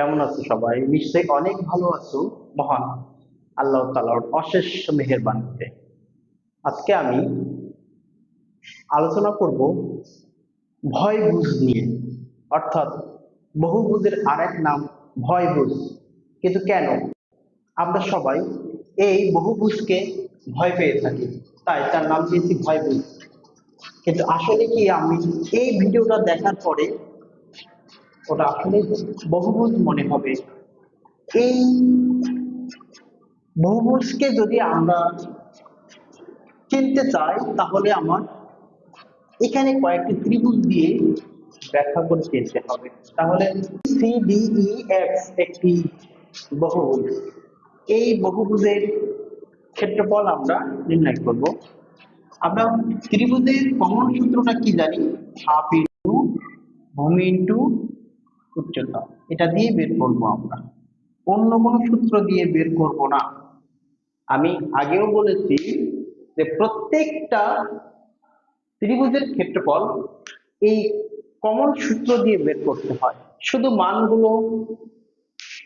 কেমন আছো সবাই? নিশ্চয়ই অনেক ভালো আছো। মহান আল্লাহ তালার অশেষ মেহেরবানিতে। আজকে আমি আলোচনা করব ভয় বুঝ নিয়ে। অর্থাৎ বহুবুজের আরেক নাম ভয় বুঝ। কিন্তু কেন? আমরা সবাই এই বহুবুজকে ভয় পেয়ে থাকি। তাই তার নাম দিয়েছি ভয় বুঝ। কিন্তু আসলে কি আমি এই ভিডিওটা দেখার পরে আসলে বহুভুজ মনে হবে। এই বহুভুজকে যদি আমরা চিনতে চাই, তাহলে আমার এখানে কয়েকটি ত্রিভুজ দিয়ে ব্যাখ্যা করে চিনতে হবে। তাহলে সিডিই এক্স একটি বহুভুজ। এই বহুভুজের ক্ষেত্রফল আমরা নির্ণয় করব। আমরা ত্রিভুজের কমন সূত্রটা কি জানি? হাফ ইন্টু ভূমি ইন্টু উচ্চতা এটা দিয়ে বের করব আমরা। অন্য কোনো সূত্র দিয়ে বের করব না। আমি আগেও বলেছি যে প্রত্যেকটা ত্রিভুজের ক্ষেত্রফল এই কমন সূত্র দিয়ে বের করতে হয়। শুধু মানগুলো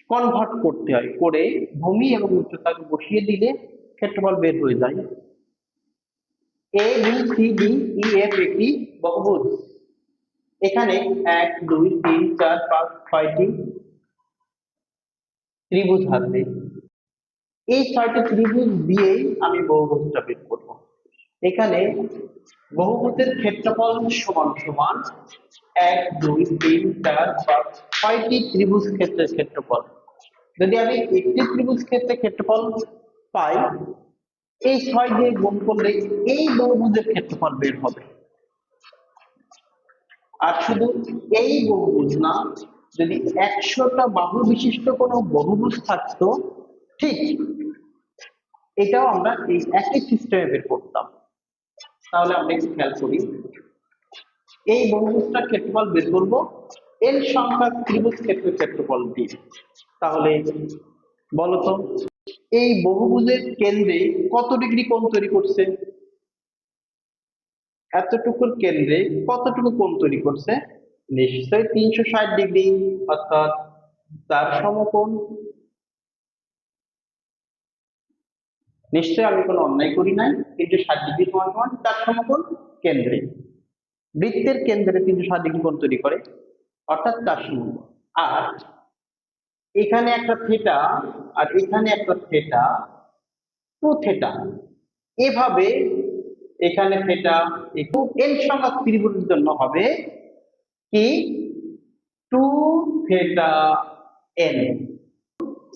কনভার্ট করতে হয়। করে ভূমি এবং উচ্চতাকে বসিয়ে দিলে ক্ষেত্রফল বের হয়ে যায়। A B C D E F একটি বহুভুজ এখানে এক, দুই, তিন, চার, পাঁচ, ছয়টি ত্রিভুজ আছে এই ছয়টি ত্রিভুজ দিয়ে আমি বহুভুজটা বের করব। এখানে বহুভুজের ক্ষেত্রফল সমান সমান এক, দুই, তিন, চার, পাঁচ, ছয়টি ত্রিভুজ ক্ষেত্রের ক্ষেত্রফল। যদি আমি একটি ত্রিভুজ ক্ষেত্রে ক্ষেত্রফল পাই, এই ছয় দিয়ে গুণ করলে এই বহুভুজের ক্ষেত্রফল বের হবে। আর শুধু এই বহুভুজ না, যদি একশোটা বাহু বিশিষ্ট কোনো বহুভুজ থাকতো, ঠিক এটাও আমরা এই একই সিস্টেমে বের করতাম। তাহলে আমরা একটু খেয়াল করি, এই বহুভুজটার ক্ষেত্রফল বের করব, এর সংখ্যা ত্রিভুজ ক্ষেত্রের ক্ষেত্রফল দিয়ে তাহলে বলতো এই বহুভুজের কেন্দ্রে কত ডিগ্রি কোণ তৈরি করছে? এতটুকুর কেন্দ্রে কতটুকু কোণ তৈরি করছে? নিশ্চয়ই তিনশো ষাট ডিগ্রি, অর্থাৎ তার সমকোণ। নিশ্চয়ই আমি কোনো অন্যায় করি নাই, তিনশো ষাট ডিগ্রি সমান সমান তার সমকোণ কেন্দ্রে। বৃত্তের কেন্দ্রে তিনশো ষাট ডিগ্রি কোণ তৈরি করে, অর্থাৎ তার সমকোণ। আর এখানে একটা থেটা, আর এখানে একটা থেটা টু থেটা। এভাবে এখানে থেটা এন সংখ্যক ত্রিভুজের জন্য হবে কি? টু থেটা এন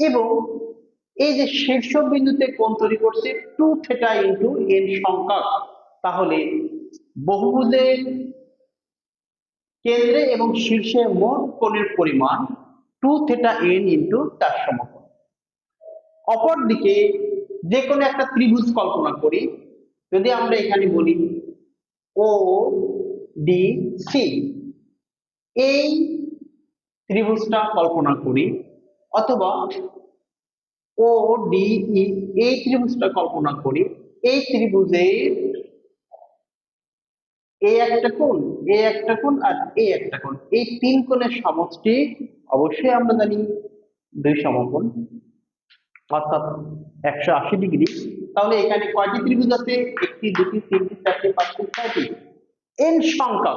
এবং এই যে শীর্ষ বিন্দুতে কোণ তৈরি করছে টু থেটা ইন্টু এন সংখ্যক, তাহলে বহুভুজের কেন্দ্রে এবং শীর্ষে মোট কোণের পরিমাণ টু থেটা এন ইন্টু তার সমকোণ। অপরদিকে যে কোনো একটা ত্রিভুজ কল্পনা করি যদি আমরা এখানে বলি ও ডি সি এই ত্রিভুজটা কল্পনা করি, অথবা ও ডি ই এই ত্রিভুজটা কল্পনা করি, এই ত্রিভুজের এ একটা কোণ এ একটা কোণ আর এ একটা কোণ, এই তিন কোণের সমষ্টি অবশ্যই আমরা জানি দুই সমকোণ, অর্থাৎ একশো আশি ডিগ্রি তাহলে এখানে কয়টি ত্রিভুজ আছে, একটি, দুটি, তিনটি, চারটি, পাঁচটি, ছয়টি। এন সংখ্যা।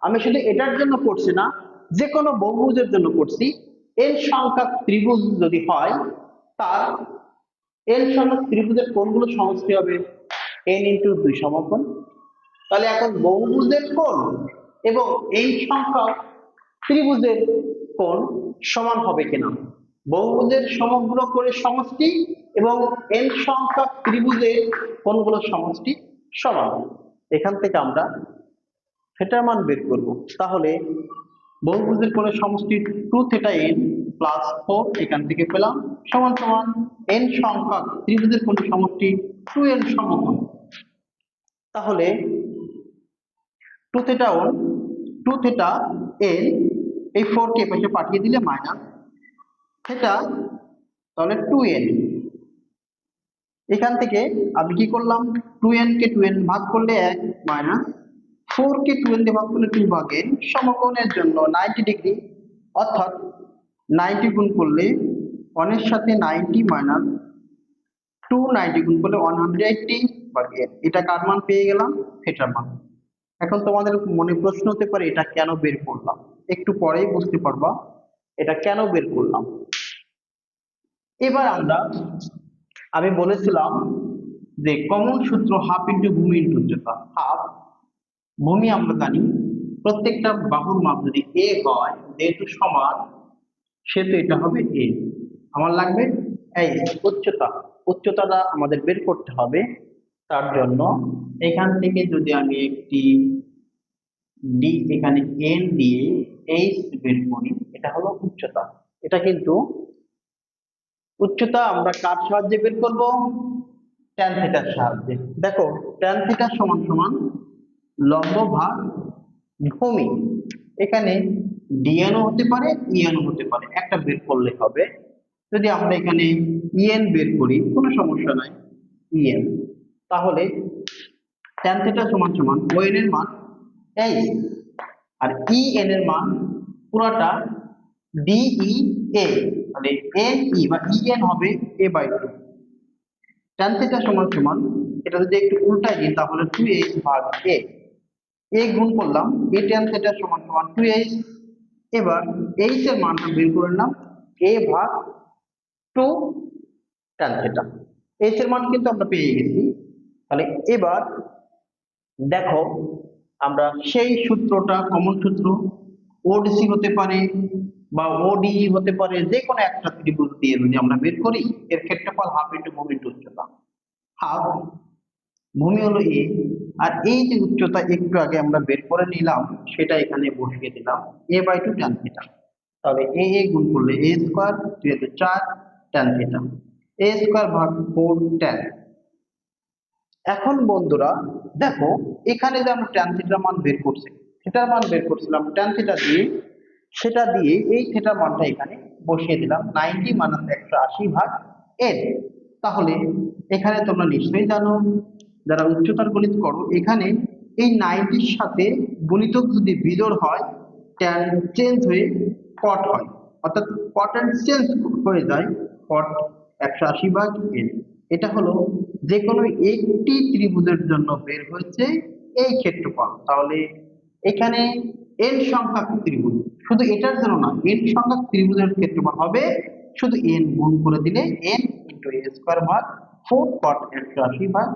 আমি শুধু এটার জন্য করছি না যে কোনো বহুভুজের জন্য করছি। এন সংখ্যক ত্রিভুজ যদি হয়, তার এন সংখ্যক ত্রিভুজের কোণগুলো সমষ্টি হবে? এন ইন্টু দুই সমকোণ। তাহলে এখন বহুভুজের কোণ এবং এই সংখ্যক ত্রিভুজের কোণ সমান হবে কিনা? বহুভুজের সমগ্র করে সমষ্টি এবং এন সংখ্যক ত্রিভুজের কোণগুলো সমষ্টি সমান। এখান থেকে আমরা থেটার মান বের করব। তাহলে বহুভুজের কোণের সমষ্টি two theta n plus four এখান থেকে পেলাম সমান সমান এন সংখ্যক ত্রিভুজের কোণের সমষ্টি টু এন সমকোণ। তাহলে two theta n two theta n এই ফোর কে পাশে পাঠিয়ে দিলে মাইনাস থেটা তাহলে টু এন এখান থেকে আমি কি করলাম? টু এন কে টু এন ভাগ করলে এক মাইনাস ফোর কে টু এন দিয়ে ভাগ করলে টু ভাগ সমকোণের জন্য নাইনটি ডিগ্রি অর্থাৎ নাইনটি গুণ করলে ওয়ানের সাথে নাইনটি মাইনাস টু নাইনটি গুণ করলে ওয়ান হান্ড্রেড এইটটি এটা কার মান পেয়ে গেলাম? থিটার মান। এখন তোমাদের মনে প্রশ্ন হতে পারে, এটা কেন বের করলাম? একটু পরেই বুঝতে পারবা, এটা কেন বের করলাম? এবার আমরা আমি বলেছিলাম যে কমন সূত্র হাফ ইন্টু ভূমি ইন্টু উচ্চতা হাফ ভূমি আমরা জানি প্রত্যেকটা বাহুর মাপ যদি এ হয় যেহেতু সমান, সেহেতু এটা হবে এ আমার লাগবে এই উচ্চতা। উচ্চতাটা আমাদের বের করতে হবে তার জন্য এখান থেকে যদি আমি একটি ডি এখানে এন দিয়ে এইচ বের করি, এটা হলো উচ্চতা। এটা কিন্তু উচ্চতা আমরা কার সাহায্যে বের করব? ট্যান থিটার সাহায্যে। দেখো ট্যান থিটা সমান সমান লম্ব ভাগ ভূমি। এখানে ডিএনও হতে পারে ইএনও হতে পারে। একটা বের করলে হবে। যদি আমরা এখানে ইএন বের করি, কোনো সমস্যা নাই ইএন তাহলে ট্যান থিটা সমান সমান ওএন এর মান এই। আর ই এন এর মান পুরাটা ডিই এ মানে এন ই বা ই এন হবে A by two tan theta সমান সমান, এটা যদি একটু উল্টাই দিই, তাহলে টু এইচ ভাগ এ এ গুণ করলাম এ ট্যান থিটা সমান সমান টু এইচ এবার এইচ এর মানটা বের করে নিলাম এ ভাগ টু ট্যান থিটা এইচ এর মান কিন্তু আমরা পেয়ে গেছি। তাহলে এবার দেখো, আমরা সেই সূত্রটা কমন সূত্র ওডিসি হতে পারে বা ওডি হতে পারে যে কোনো একটা ত্রিভুজ দিয়ে যদি আমরা বের করি, এর ক্ষেত্রফল হাফ ইন্টু ভূমি ইন্টু উচ্চতা। হাফ ভূমি হলো এ আর এই যে উচ্চতা একটু আগে আমরা বের করে নিলাম, সেটা এখানে বসিয়ে দিলাম A by two tan theta তাহলে এ এ গুণ করলে এ স্কোয়ার দুই হাতে চার ট্যান থিটা এ স্কোয়ার ভাগ ফোর ট্যান এখন বন্ধুরা, দেখো, এখানে যে আমরা ট্যান থিটার মান বের করছি থিটার মান বের করছিলাম ট্যান থিটা দিয়ে সেটা দিয়ে এই থেটা মানটা এখানে বসিয়ে দিলাম। নাইনটি মাইনাস একশো আশি ভাগ এন তাহলে এখানে তোমরা নিশ্চয়ই জানো, যারা উচ্চতার গণিত করো, এখানে এই নাইনটির সাথে গুণিতক যদি বিজোড় হয় ট্যান চেঞ্জ হয়ে কট হয়। অর্থাৎ কট অ্যান্ড চেঞ্জ হয়ে যায় কট একশো আশি ভাগ এন এটা হলো যে কোনো একটি ত্রিভুজের জন্য বের হয়েছে এই ক্ষেত্রফল। তাহলে এখানে এন সংখ্যক ত্রিভুজ? শুধু এটার জন্য না এন সংখ্যক ত্রিভুজের ক্ষেত্রফল হবে শুধু এন গুণ করে দিলে এন ইন্টু এ স্কোয়ার ভাগ ফোর কট একশো আশি ভাগ